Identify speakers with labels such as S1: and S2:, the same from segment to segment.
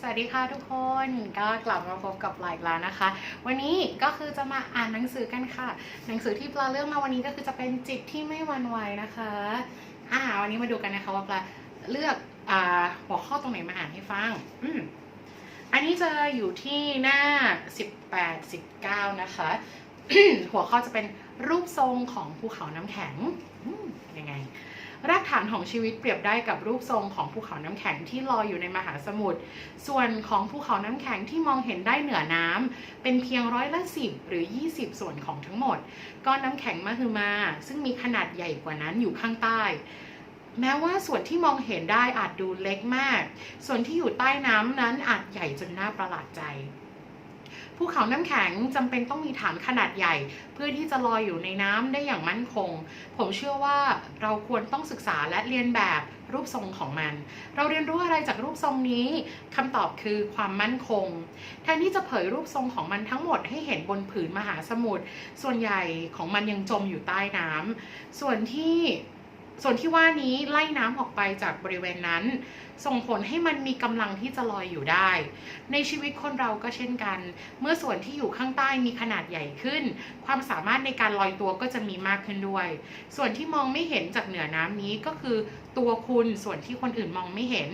S1: สวัสดีค่ะทุกคนก็กลับมาพบกับไลฟ์แล้วนะคะ วันนี้ก็คือจะมาอ่านหนังสือกันค่ะ หนังสือที่ปลาเลือกมาวันนี้ก็คือจะเป็นจิตที่ไม่หวันไหวนะคะอ่าวันนี้มาดูกันนะคะว่าปลาเลือกอ่าหัวข้อตรงไหนมาอ่านให้ฟังอืมอันนี้จะอยู่ที่หน้า 18 19 นะคะ หัวข้อจะเป็นรูปทรงของภูเขาน้ำแข็งยังไง รากฐานของชีวิตเปรียบได้กับรูปทรงของภูเขาน้ำแข็งที่ลอยอยู่ในมหาสมุทร ส่วนของภูเขาน้ำแข็งที่มองเห็นได้เหนือน้ำเป็นเพียงร้อยละสิบหรือ 20 ส่วนของทั้งหมด ก้อนน้ำแข็งมหึมา ซึ่งมีขนาดใหญ่กว่านั้นอยู่ข้างใต้ แม้ว่าส่วนที่มองเห็นได้อาจดูเล็กมาก ส่วนที่อยู่ใต้น้ำนั้นอาจใหญ่จนน่าประหลาดใจ ภูเขาน้ำแข็งจำเป็นต้องมีฐานขนาดใหญ่ เพื่อที่จะลอยอยู่ในน้ำได้อย่างมั่นคง ผมเชื่อว่าเราควรต้องศึกษาและเรียนแบบรูปทรงของมัน เราเรียนรู้อะไรจากรูปทรงนี้คำตอบคือความมั่นคง แทนที่จะเผยรูปทรงของมันทั้งหมดให้เห็นบนผืนมหาสมุทรส่วนใหญ่ของมันยังจมอยู่ใต้น้ำส่วนที่ ส่วนที่ว่านี้ไล่น้ำออกไปจากบริเวณนั้น ส่งผลให้มันมีกำลังที่จะลอยอยู่ได้ ในชีวิตคนเราก็เช่นกัน เมื่อส่วนที่อยู่ข้างใต้มีขนาดใหญ่ขึ้น ความสามารถในการลอยตัวก็จะมีมากขึ้นด้วย ส่วนที่มองไม่เห็นจากเหนือน้ำนี้ก็คือตัวคุณส่วนที่คนอื่นมองไม่เห็น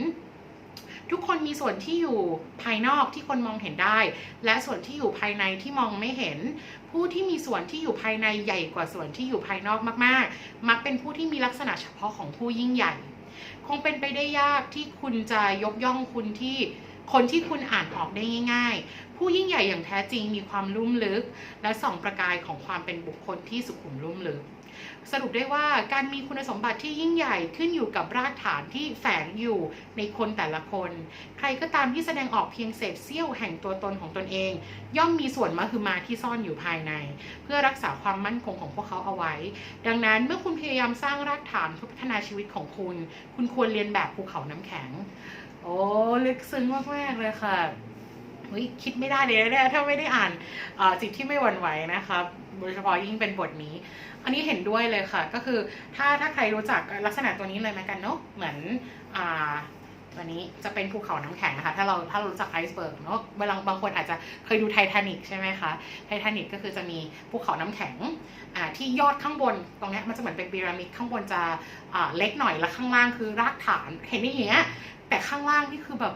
S1: ทุกคนมีส่วนที่อยู่ภายนอกที่คนมองเห็นได้ และส่วนที่อยู่ภายในที่มองไม่เห็น ผู้ที่มีส่วนที่อยู่ภายในใหญ่กว่าส่วนที่อยู่ภายนอกมากๆ มักเป็นผู้ที่มีลักษณะเฉพาะของผู้ยิ่งใหญ่ คงเป็นไปได้ยากที่คุณจะยกย่องคุณที่คนที่คุณอ่านออกได้ง่าย ๆ ผู้ยิ่งใหญ่อย่างแท้จริงมีความลุ่มลึก และส่องประกายของความเป็นบุคคลที่สุขุมลุ่มลึก สรุปได้ว่าการมีคุณสมบัติที่ยิ่งใหญ่ขึ้นอยู่กับรากฐานที่แฝงอยู่ในคนแต่ละคน ใครก็ตามที่แสดงออกเพียงเศษเสี้ยวแห่งตัวตนของตนเอง ย่อมมีส่วนมหึมาที่ซ่อนอยู่ภายใน เพื่อรักษาความมั่นคงของพวกเขาเอาไว้ ดังนั้นเมื่อคุณพยายามสร้างรากฐานเพื่อพัฒนาชีวิตของคุณ คุณควรเรียนแบบภูเขาน้ำแข็ง โอ้ลึกซึ้งมากๆเลยค่ะ ฮ้ยคิดไม่ได้เลยนะเนี่ยถ้าไม่ได้อ่านจิตที่ไม่หวั่นไหวนะคะโดยเฉพาะยิ่งเป็นบทนี้ อันนี้เห็นด้วยเลยค่ะ ก็คือถ้าถ้าใครรู้จักลักษณะตัวนี้เลยไหมกันเนาะเหมือนอ่าวันนี้จะเป็นภูเขาน้ำแข็งนะคะ ถ้าเราถ้าเรารู้จักไอซ์เบิร์กเนาะบางบางคนอาจจะเคยดูไททานิกใช่ไหมคะ ไททานิกก็คือจะมีภูเขาน้ำแข็งอ่าที่ยอดข้างบนตรงนี้มันจะเหมือนเป็นพีระมิดข้างบนจะอ่าเล็กหน่อยแล้วข้างล่างคือรากฐานเห็นได้อย่างเงี้ยแต่ข้างล่างนี่คือแบบ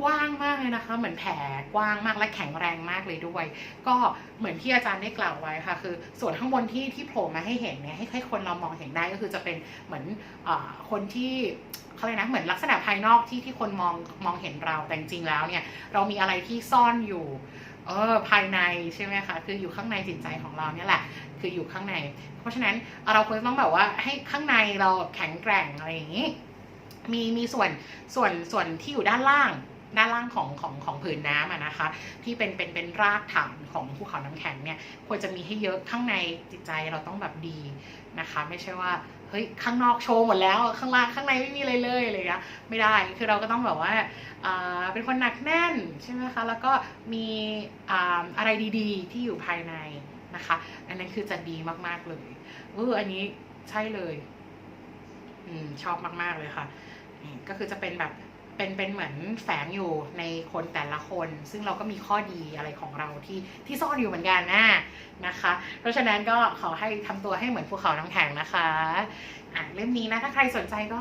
S1: กว้างมากเลยนะคะ เหมือนแผ่กว้างมากและแข็งแรงมากเลยด้วย ก็เหมือนที่อาจารย์ได้กล่าวไว้ค่ะ คือส่วนข้างบนที่ที่โผล่มาให้เห็นเนี่ยให้ให้คนเรามองเห็นได้ก็คือจะเป็นเหมือนอคนที่เขาเลยกนะเหมือนลักษณะภายนอกที่ที่คนมองมองเห็นเราแต่จริงแล้วเนี่ยเรามีอะไรที่ซ่อนอยู่เออภายในใช่ไหมคะคืออยู่ข้างในจิตใจของเราเนี่ยแหละคืออยู่ข้างใน เพราะฉะนั้นเราควรต้องแบบว่าให้ข้างในเราแข็งแกร่งอะไรอย่างนี้มีมีส่วนส่วนส่วนที่อยู่ด้านล่าง ด้านล่างของของของผืนน้ำนะคะ ที่เป็นเป็นเป็นรากฐานของภูเขาน้ำแข็งเนี่ยควรจะมีให้เยอะข้างในจิตใจเราต้องแบบดีนะคะ ไม่ใช่ว่าเฮ้ยข้างนอกโชว์หมดแล้วข้างล่างข้างในไม่มีอะไรเลยอะไรเงี้ยไม่ได้คือเราก็ต้องแบบว่าอ่าเป็นคนหนักแน่นใช่ไหมคะแล้วก็มีอ่าอะไรดีๆ ที่อยู่ภายในนะคะ อันนั้นคือจะดีมากๆเลยเอออันนี้ใช่เลยอืมชอบมากๆเลยค่ะก็คือจะเป็นแบบ เป็นเป็นเหมือนแฝงอยู่ในคนแต่ละคน ซึ่งเราก็มีข้อดีอะไรของเราที่ที่ซ่อนอยู่เหมือนกันนะนะคะ เพราะฉะนั้นก็ขอให้ทำตัวให้เหมือนภูเขาน้ำแข็งนะคะอะเล่มนี้นะถ้าใครสนใจก็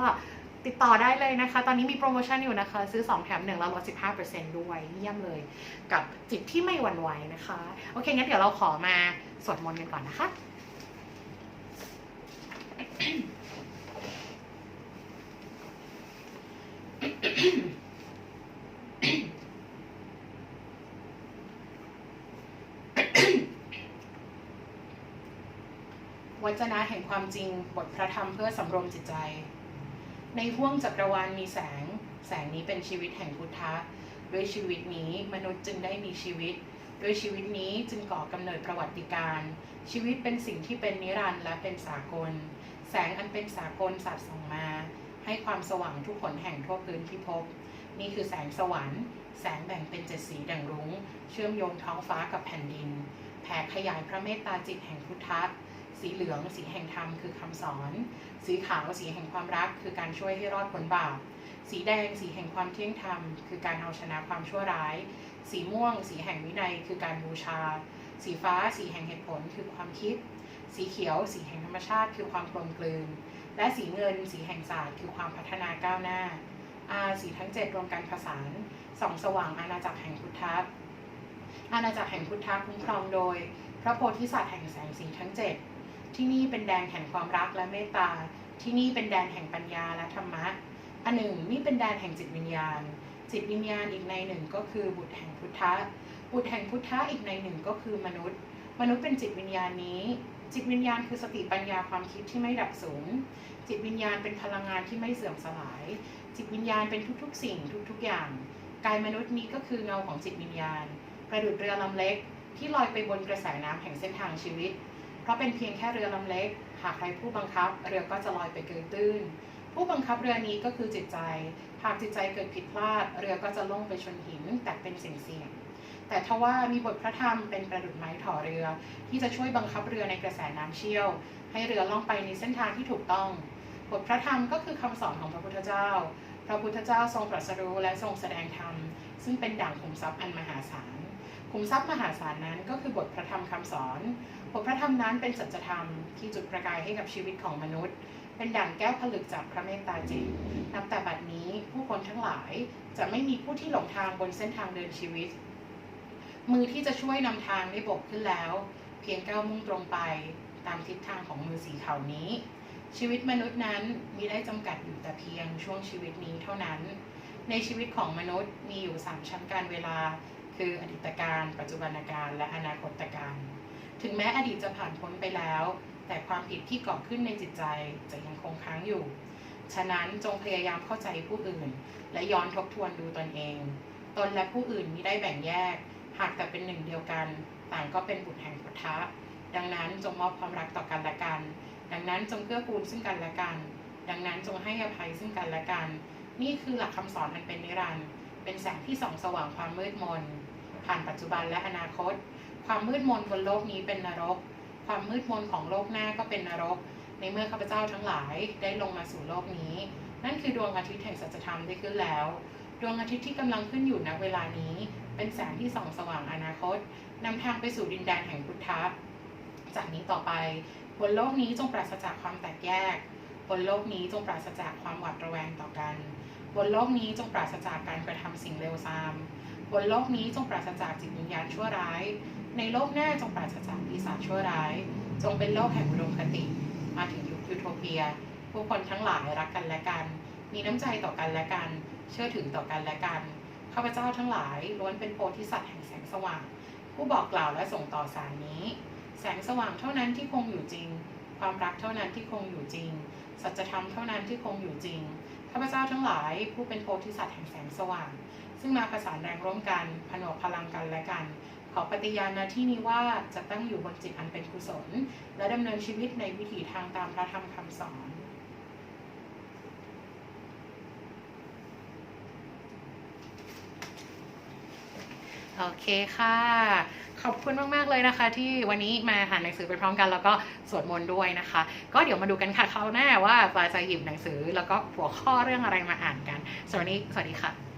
S1: ติดต่อได้เลยนะคะ ตอนนี้มีโปรโมชั่นอยู่นะคะ ซื้อ 2 แถม 1 แล้วลด 15%ด้วย เยี่ยมเลย กับจิตที่ไม่หวั่นไหวนะคะ โอเค งั้นเดี๋ยวเราขอมาสวดมนต์กันก่อนนะคะ จนะแห่งความจริงบทพระธรรมเพื่อสำรวมจิตใจ ในห้วงจักรวาลมีแสง แสงนี้เป็นชีวิตแห่งพุทธะ ด้วยชีวิตนี้มนุษย์จึงได้มีชีวิต ด้วยชีวิตนี้จึงก่อกำเนิดประวัติการ ชีวิตเป็นสิ่งที่เป็นนิรันดร์และเป็นสากล แสงอันเป็นสากลสาดส่องมา ให้ความสว่างทุกขนแห่งทั่วพื้นที่พนี่คือแสงสวรรค์ แสงแบ่งเป็นเจ็ดสีดังรุง้ง เชื่อมโยงท้องฟ้ากับแผ่นดิน แผ่ขยายพระเมตตาจิตแห่งพุทธะ สีเหลืองสีแห่งธรรมคือคำสอน สีขาวสีแห่งความรัก คือการช่วยให้รอดพ้นบาปสสีแดงสีแห่งความเที่ยงธรรม คือการเอาชนะความชั่วร้าย สีม่วง สีแห่งวินัย คือการบูชา สีฟ้า สีแห่งเหตุผลคือความคิด สีเขียว สีแห่งธรรมชาติ คือความกลมกลืน และสีเงิน สีแห่งศาสตร์ คือความพัฒนาก้าวหน้าอาสีทั้งเจ็ดรวมกันผสานส่องสว่างอาณาจักรแห่งพุทธะอาณาจักรแห่งพุทธะคุ้มครองโดย พระโพธิสัตว์แห่งแสงสีทั้งเจ็ด ที่นี่เป็นแดนแห่งความรักและเมตตา ที่นี่เป็นแดนแห่งปัญญาและธรรมะ อันหนึ่งนี่เป็นแดนแห่งจิตวิญญาณ จิตวิญญาณอีกในหนึ่งก็คือบุตรแห่งพุทธะ บุตรแห่งพุทธะอีกในหนึ่งก็คือมนุษย์ มนุษย์เป็นจิตวิญญาณนี้ จิตวิญญาณคือสติปัญญาความคิดที่ไม่ดับสูญ จิตวิญญาณเป็นพลังงานที่ไม่เสื่อมสลาย จิตวิญญาณเป็นทุกๆ สิ่งทุกๆ อย่าง กายมนุษย์นี้ก็คือเงาของจิตวิญญาณ ประดุจเรือลำเล็กที่ลอยไปบนกระแสน้ำแห่งเส้นทางชีวิต ราะเป็นเพียงแค่เรือลำเล็ก หากใครผู้บังคับ เรือก็จะลอยไปเกยตื้น ผู้บังคับเรือนี้ก็คือจิตใจ หากจิตใจเกิดผิดพลาด เรือก็จะล่มไปชนหิน แตกเป็นสิ่งเสี่ยง แต่ทว่ามีบทพระธรรมเป็นประดุจไม้ถ่อเรือ ที่จะช่วยบังคับเรือในกระแสน้ำเชี่ยว ให้เรือล่องไปในเส้นทางที่ถูกต้อง บทพระธรรมก็คือคำสอนของพระพุทธเจ้า พระพุทธเจ้าทรงตรัสรู้และทรงแสดงธรรม ซึ่งเป็นด่างขุมทรัพย์อันมหาศาล ขุมทรัพย์มหาศาลนั้นก็คือบทพระธรรมคำสอน บทพระธรรมนั้นเป็นสัจธรรมที่จุดประกายให้กับชีวิตของมนุษย์ เป็นดั่งแก้วผลึกจากพระเมตตาจิต นับแต่บัดนี้ผู้คนทั้งหลายจะไม่มีผู้ที่หลงทางบนเส้นทางเดินชีวิต มือที่จะช่วยนำทางได้บกขึ้นแล้ว เพียงก้าวมุ่งตรงไปตามทิศทางของมือสีขาวนี้ ชีวิตมนุษย์นั้นมีได้จำกัดอยู่แต่เพียงช่วงชีวิตนี้เท่านั้น ในชีวิตของมนุษย์มีอยู่ 3 ชั้นการเวลา คืออดีตการปัจจุบันการและอนาคตการ ถึงแม้อดีตจะผ่านพ้นไปแล้ว แต่ความผิดที่ก่อขึ้นในจิตใจจะยังคงค้างอยู่ ฉะนั้นจงพยายามเข้าใจผู้อื่น และย้อนทบทวนดูตนเอง ตนและผู้อื่นมิได้แบ่งแยก หากแต่เป็นหนึ่งเดียวกัน ต่างก็เป็นบุตรแห่งพุทธะดังนั้นจงมอบความรักต่อกันและกัน ดังนั้นจงเกื้อกูลซึ่งกันและกัน ดังนั้นจงให้อภัยซึ่งกันและกัน นี่คือหลักคำสอนอันเป็นนิรันดร์เป็นแสงที่ส่องสว่างความมืดมน ผ่านปัจจุบันและอนาคต ความมืดมนบนโลกนี้เป็นนรก ความมืดมนของโลกหน้าก็เป็นนรก ในเมื่อข้าพเจ้าทั้งหลายได้ลงมาสู่โลกนี้ นั่นคือดวงอาทิตย์แห่งสัจธรรมได้ขึ้นแล้ว ดวงอาทิตย์ที่กำลังขึ้นอยู่ณเวลานี้ เป็นแสงที่ส่องสว่างอนาคตนำทางไปสู่ดินแดนแห่งพุทธะจากนี้ต่อไปบนโลกนี้จงปราศจากความแตกแยก บนโลกนี้จงปราศจากความหวาดระแวงต่อกัน บนโลกนี้จงปราศจากการกระทำสิ่งเลวทราม บนโลกนี้จงปราศจากจิตวิญญาณชั่วร้าย ในโลกหน้าจงปราศจากปีศาจชั่วร้าย จงเป็นโลกแห่งอุดมคติ มาถึงยุคยูโทเปีย ผู้คนทั้งหลายรักกันและกัน มีน้ำใจต่อกันและกัน เชื่อถือต่อกันและกัน ข้าพเจ้าทั้งหลายล้วนเป็นโพธิสัตว์แห่งแสงสว่าง ผู้บอกกล่าวและส่งต่อสารนี้ แสงสว่างเท่านั้นที่คงอยู่จริง ความรักเท่านั้นที่คงอยู่จริง สัจธรรมเท่านั้นที่คงอยู่จริง ข้าพเจ้าทั้งหลายผู้เป็นโพธิสัตว์แห่งแสงสว่าง ซึ่งมาประสานแรงร่วมกันผนวกพลังกันและกัน ขอปฏิญาณณที่นี้ว่าจะตั้งอยู่บนจิตอันเป็นกุศล และดำเนินชีวิตในวิถีทางตามพระธรรมคำสอน โอเคค่ะ ขอบคุณมาก ๆ เลยนะคะ ที่วันนี้มาอ่านหนังสือไปพร้อมกัน แล้วก็สวดมนต์ด้วยนะคะ ก็เดี๋ยวมาดูกันค่ะคราวหน้าว่าปลาจะหยิบหนังสือแล้วก็หัวข้อเรื่องอะไรมาอ่านกันสวัสดีสวัสดีค่ะ